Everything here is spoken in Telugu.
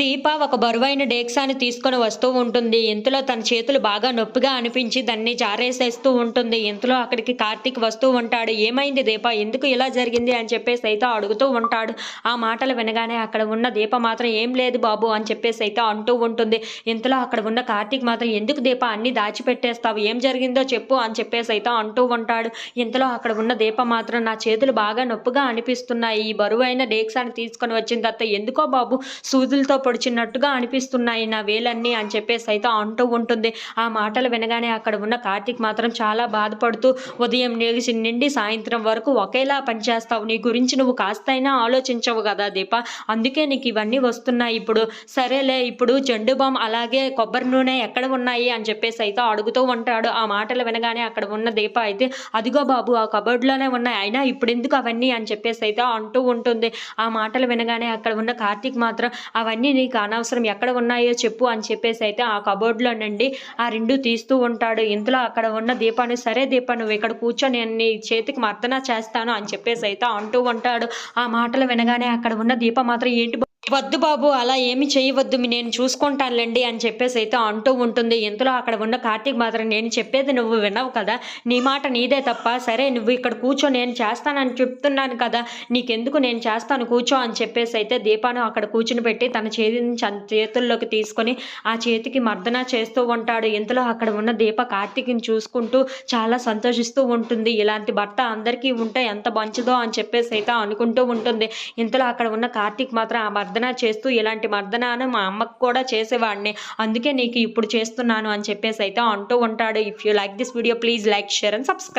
దీప ఒక బరువైన డేక్సాని తీసుకొని వస్తూ ఉంటుంది. ఇంతలో తన చేతులు బాగా నొప్పిగా అనిపించి దాన్ని జారేసేస్తూ ఉంటుంది. ఇంతలో అక్కడికి కార్తీక్ వస్తూ ఉంటాడు. ఏమైంది దీప? ఎందుకు ఇలా జరిగింది అని చెప్పేసి అయితే అడుగుతూ ఉంటాడు. ఆ మాటలు వినగానే అక్కడ ఉన్న దీప మాత్రం ఏం లేదు బాబు అని చెప్పేసి అయితే అంటూ ఉంటుంది. ఇంతలో అక్కడ ఉన్న కార్తీక్ మాత్రం ఎందుకు దీప అన్ని దాచిపెట్టేస్తావు? ఏం జరిగిందో చెప్పు అని చెప్పేసి అయితే అంటూ ఉంటాడు. ఇంతలో అక్కడ ఉన్న దీప మాత్రం నా చేతులు బాగా నొప్పిగా అనిపిస్తున్నాయి. ఈ బరువైన డేక్సాని తీసుకొని వచ్చిన తర్వాత ఎందుకో బాబు సూదులతో పొడిచినట్టుగా అనిపిస్తున్నాయి నా వేలన్నీ అని చెప్పేసి అయితే అంటూ ఉంటుంది. ఆ మాటలు వినగానే అక్కడ ఉన్న కార్తీక్ మాత్రం చాలా బాధపడుతూ ఉదయం లేచి నుండి సాయంత్రం వరకు ఒకేలా పనిచేస్తావు నీ గురించి నువ్వు కాస్తైనా ఆలోచించవు కదా దీప. అందుకే నీకు ఇవన్నీ వస్తున్నాయి ఇప్పుడు. సరేలే ఇప్పుడు జెండు బామ్ అలాగే కొబ్బరి నూనె ఎక్కడ ఉన్నాయి? అని చెప్పేసి అయితే అడుగుతూ ఉంటాడు. ఆ మాటలు వినగానే అక్కడ ఉన్న దీప అయితే అదిగో బాబు ఆ కబోర్డ్లోనే ఉన్నాయి. అయినా ఇప్పుడు ఎందుకు అవన్నీ? అని చెప్పేసి అయితే అంటూ ఉంటుంది. ఆ మాటలు వినగానే అక్కడ ఉన్న కార్తీక్ మాత్రం అవన్నీ నీకు అనవసరం. ఎక్కడ ఉన్నాయో చెప్పు అని చెప్పేసి అయితే ఆ కబోర్డ్లో నుండి ఆ రెండు తీస్తూ ఉంటాడు. ఇంతలో అక్కడ ఉన్న దీపాన్ని సరే దీప నువ్వు ఇక్కడ కూర్చొని నేను నీ చేతికి మర్దన చేస్తాను అని చెప్పేసి అయితే అంటూ ఉంటాడు. ఆ మాటలు వినగానే అక్కడ ఉన్న దీప మాత్రం ఏంటి వద్దు బాబు అలా ఏమి చేయవద్దు నేను చూసుకుంటానులేండి అని చెప్పేసి అయితే అంటూ ఉంటుంది. ఇంతలో అక్కడ ఉన్న కార్తీక్ మాత్రం నేను చెప్పేది నువ్వు వినవు కదా? నీ మాట నీదే తప్ప సరే నువ్వు ఇక్కడ కూర్చో నేను చేస్తానని చెప్తున్నాను కదా? నీకెందుకు నేను చేస్తాను కూర్చో అని చెప్పేసి అయితే దీపాను అక్కడ కూర్చుని పెట్టి తన చేతిని చేతుల్లోకి తీసుకొని ఆ చేతికి మర్దన చేస్తూ ఉంటాడు. ఇంతలో అక్కడ ఉన్న దీప కార్తీక్ని చూసుకుంటూ చాలా సంతోషిస్తూ ఉంటుంది. ఇలాంటి భర్త అందరికీ ఉంటే ఎంత మంచిదో అని చెప్పేసి అయితే అనుకుంటూ ఉంటుంది. ఇంతలో అక్కడ ఉన్న కార్తీక్ మాత్రం ఆ మర్దన చేస్తూ ఇలాంటి మర్దనాను మా అమ్మకు కూడా చేసేవాడిని. అందుకే నీకు ఇప్పుడు చేస్తున్నాను అని చెప్పేసి అయితే అంటూ ఉంటాడు. If you like this video please like share and subscribe